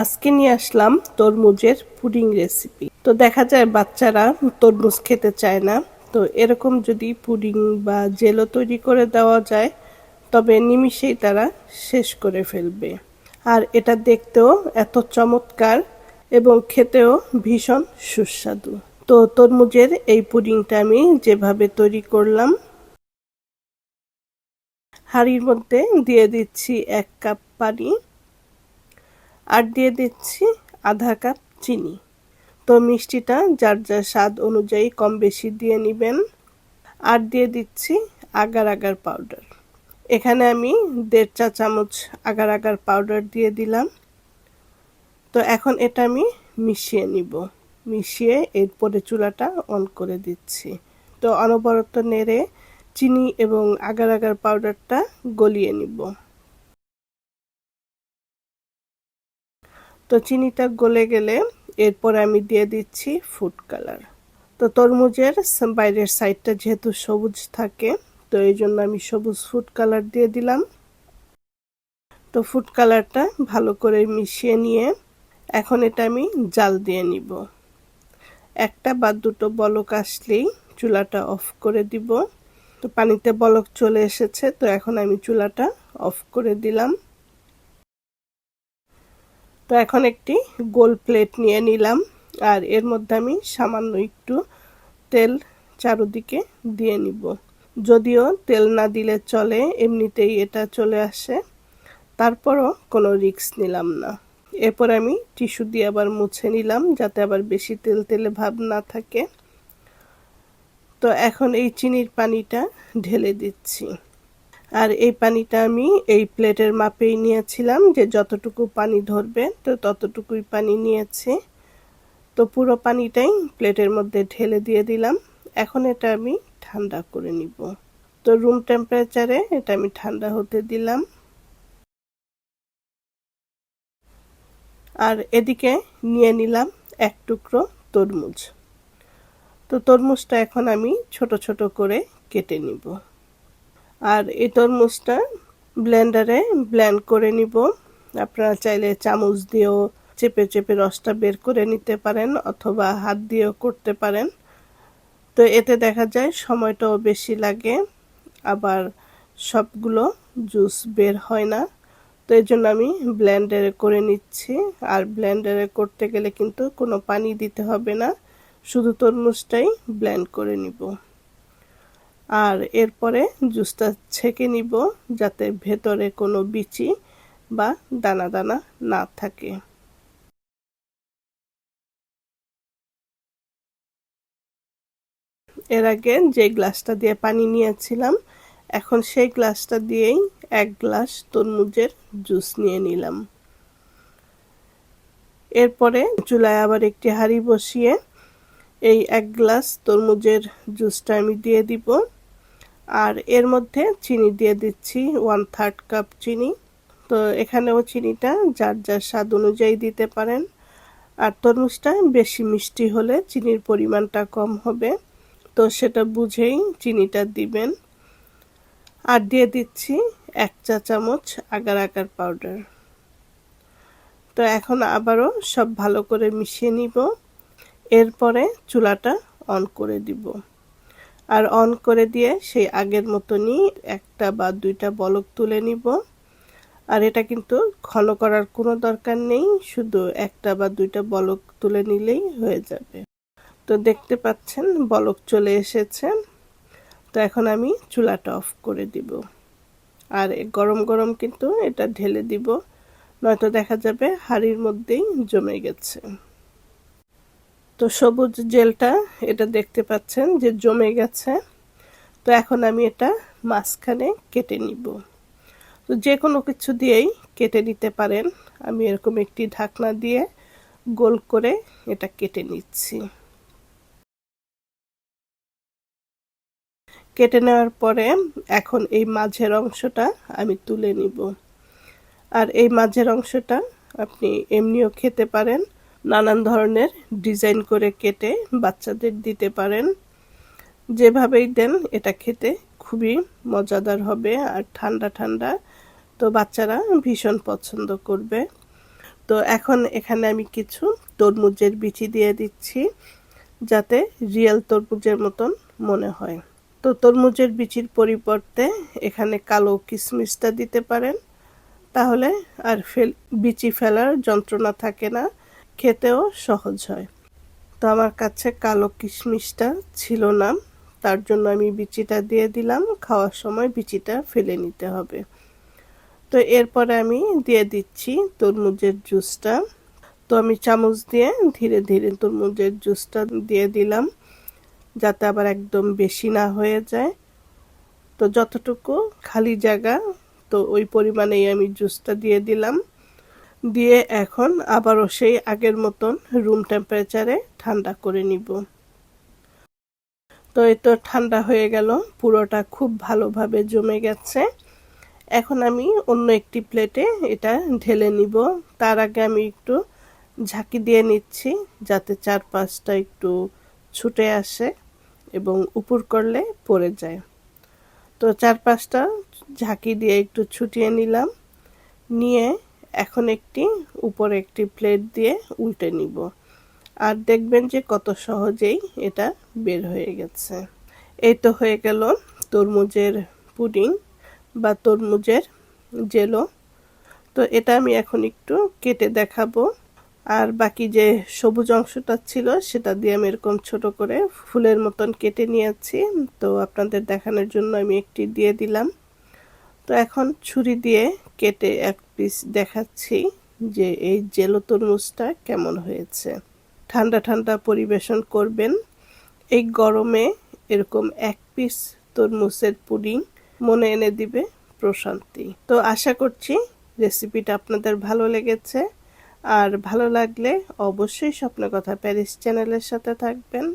আজকে নিয়ে আসলাম তরমুজের পুডিং রেসিপি তো দেখা যায় বাচ্চারা তরমুজ খেতে চায় না। তো এরকম যদি পুডিং বা জেলো তৈরি করে দেওয়া যায়, তবে নিমিষেই তারা শেষ করে ফেলবে। আর এটা দেখতেও এত চমৎকার এবং খেতেও ভীষণ সুস্বাদু। তো তরমুজের এই পুডিংটা আমি যেভাবে তৈরি করলাম, হাঁড়ির মধ্যে দিয়ে দিচ্ছি এক কাপ পানি। আর দিয়ে দিচ্ছি আধা কাপ চিনি। তো মিষ্টিটা যার যার স্বাদ অনুযায়ী কম বেশি দিয়ে নেবেন। আর দিয়ে দিচ্ছি আগার আগার পাউডার। এখানে আমি দেড় চা চামচ আগার আগার পাউডার দিয়ে দিলাম। তো এখন এটা আমি মিশিয়ে নিব। মিশিয়ে এরপরে চুলাটা অন করে দিচ্ছি। তো অনবরত নেড়ে চিনি এবং আগার আগার পাউডারটা গলিয়ে নিব। তো চিনিটা গলে গেলে এরপর আমি দিয়ে দিচ্ছি ফুড কালার তো তরমুজের বাইরের সাইডটা যেহেতু সবুজ থাকে, তো এই জন্য আমি সবুজ ফুড কালার দিয়ে দিলাম। তো ফুড কালারটা ভালো করে মিশিয়ে নিয়ে এখন এটা আমি জাল দিয়ে নিব। একটা বা দুটো বলক আসলেই চুলাটা অফ করে দিব। তো পানিতে বলক চলে এসেছে, তো এখন আমি চুলাটা অফ করে দিলাম। তো এখন একটি গোল প্লেট নিয়ে নিলাম, আর এর মধ্যে আমি সামান্য একটু তেল চারোদিকে দিয়ে নিব। যদিও তেল না দিলে চলে, এমনিতেই এটা চলে আসে। তারপরও কোনো রিক্স নিলাম না। এরপর আমি টিস্যু দিয়ে আবার মুছে নিলাম, যাতে আবার বেশি তেল তেলে ভাব না থাকে। তো এখন এই চিনির পানিটা ঢেলে দিচ্ছি। আর এই পানিটা আমি এই প্লেটের মাপেই নিয়েছিলাম যে যতটুকু পানি ধরবে, তো ততটুকুই পানি নিয়েছি। তো পুরো পানিটাই প্লেটের মধ্যে ঢেলে দিয়ে দিলাম। এখন এটা আমি ঠান্ডা করে নিব। তো রুম টেম্পারেচারে এটা আমি ঠান্ডা হতে দিলাম। আর এদিকে নিয়ে নিলাম এক টুকরো তরমুজ। তো তরমুজটা এখন আমি ছোট ছোট করে কেটে নিব। আর এই তরমুজটা ব্লেন্ডারে ব্লেন্ড করে নিব। আপনারা চাইলে চামচ দিয়েও চেপে চেপে রসটা বের করে নিতে পারেন অথবা হাত দিয়েও করতে পারেন। তো এতে দেখা যায় সময়টাও বেশি লাগে, আবার সবগুলো জুস বের হয় না। তো এই জন্য আমি ব্লেন্ডারে করে নিচ্ছি। আর ব্লেন্ডারে করতে গেলে কিন্তু কোনো পানি দিতে হবে না, শুধু তরমুজটাই ব্লেন্ড করে নিব। আর এরপরে জুসটা ছেঁকে নিব যাতে ভেতরে কোনো বিচি বা দানা দানা না থাকে। এর আগে যে গ্লাসটা দিয়ে পানি নিয়েছিলাম, এখন সেই গ্লাসটা দিয়েই এক গ্লাস তরমুজের জুস নিয়ে নিলাম। এরপরে চুলায় আবার একটি হাঁড়ি বসিয়ে এই এক গ্লাস তরমুজের জুসটা আমি দিয়ে দিব। আর এর মধ্যে চিনি দিয়ে দিচ্ছি ওয়ান থার্ড কাপ চিনি। তো এখানেও চিনিটা যার যার স্বাদ অনুযায়ী দিতে পারেন। আর তরমুজটা বেশি মিষ্টি হলে চিনির পরিমাণটা কম হবে। তো সেটা বুঝেই চিনিটা দিবেন। আর দিয়ে দিচ্ছি এক চা চামচ আগার আগার পাউডার তো এখন আবারও সব ভালো করে মিশিয়ে নিব। এরপরে চুলাটা অন করে দিব। আর অন করে দিয়ে সেই আগের মতনই একটা বা দুইটা বলক তুলে নিব। আর এটা কিন্তু ঘন করার কোনো দরকার নেই, শুধু একটা বা দুইটা বলক তুলে নিলেই হয়ে যাবে। তো দেখতে পাচ্ছেন, বলক চলে এসেছে। তো এখন আমি চুলাটা অফ করে দিব। আর গরম গরম কিন্তু এটা ঢেলে দিব, নয়তো দেখা যাবে হাড়ির মধ্যেই জমে গেছে। তো সবুজ জেলটা এটা দেখতে পাচ্ছেন যে জমে গেছে। তো এখন আমি এটা মাঝখানে কেটে নিব। তো যে কোনো কিছু দিয়েই কেটে নিতে পারেন। আমি এরকম একটি ঢাকনা দিয়ে গোল করে এটা কেটে নিচ্ছি। কেটে নেওয়ার পরে এখন এই মাঝের অংশটা আমি তুলে নিব। আর এই মাঝের অংশটা আপনি এমনিও খেতে পারেন। নানান ধরনের ডিজাইন করে কেটে বাচ্চাদের দিতে পারেন। যেভাবেই দেন, এটা খেতে খুবই মজাদার হবে আর ঠান্ডা ঠান্ডা। তো বাচ্চারা ভীষণ পছন্দ করবে। তো এখন এখানে আমি কিছু তরমুজের বিচি দিয়ে দিচ্ছি, যাতে রিয়েল তরমুজের মতন মনে হয়। তো তরমুজের বিচির পরিবর্তে এখানে কালো কিশমিশটা দিতে পারেন। তাহলে আর ফেল, বিচি ফেলার যন্ত্রণা থাকে না। খেতেও সহজ হয়। তো আমার কাছে কালো কিশমিশটা ছিল না। তার জন্য আমি বিচিটা দিয়ে দিলাম। খাওয়ার সময় বিচিটা ফেলে নিতে হবে। তো এরপরে আমি দিয়ে দিচ্ছি তরমুজের জুসটা। তো আমি চামচ দিয়ে ধীরে ধীরে তরমুজের জুসটা দিয়ে দিলাম যাতে আবার একদম বেশি না হয়ে যায়। তো যতটুকু খালি জায়গা, তো ওই পরিমাণেই আমি জুসটা দিয়ে দিলাম। দিয়ে এখন আবারও সেই আগের মতন রুম টেম্পারেচারে ঠান্ডা করে নিব। তো এই তো ঠান্ডা হয়ে গেল, পুরোটা খুব ভালোভাবে জমে গেছে। এখন আমি অন্য একটি প্লেটে এটা ঢেলে নিব। তার আগে আমি একটু ঝাঁকি দিয়ে নিচ্ছি যাতে চারপাশটা একটু ছুটে আসে এবং উপর করলে পড়ে যায়। তো চারপাশটা ঝাঁকি দিয়ে একটু ছুটিয়ে নিলাম। নিয়ে এখন একটি, উপরে একটি প্লেট দিয়ে উল্টে নিব। আর দেখবেন যে কত সহজেই এটা বের হয়ে গেছে। এই তো হয়ে গেল তরমুজের পুডিং বা তরমুজের জেলো। তো এটা আমি এখন একটু কেটে দেখাবো। আর বাকি যে সবুজ অংশটা ছিল, সেটা দিয়ে আমি এরকম ছোট করে ফুলের মতন কেটে নিয়েছি। তো আপনাদের দেখানোর জন্য আমি একটি দিয়ে দিলাম। তো এখন ছুরি দিয়ে কেটে এক পিস দেখাচ্ছি যে এই জেলো তরমুজটা কেমন হয়েছে। ঠান্ডা ঠান্ডা পরিবেশন করবেন। এই গরমে এরকম এক পিস তরমুজের পুডিং মনে এনে দিবে প্রশান্তি। তো আশা করছি রেসিপিটা আপনাদের ভালো লেগেছে। আর ভালো লাগলে অবশ্যই স্বপ্ন কথা প্যারিস চ্যানেলের সাথে থাকবেন।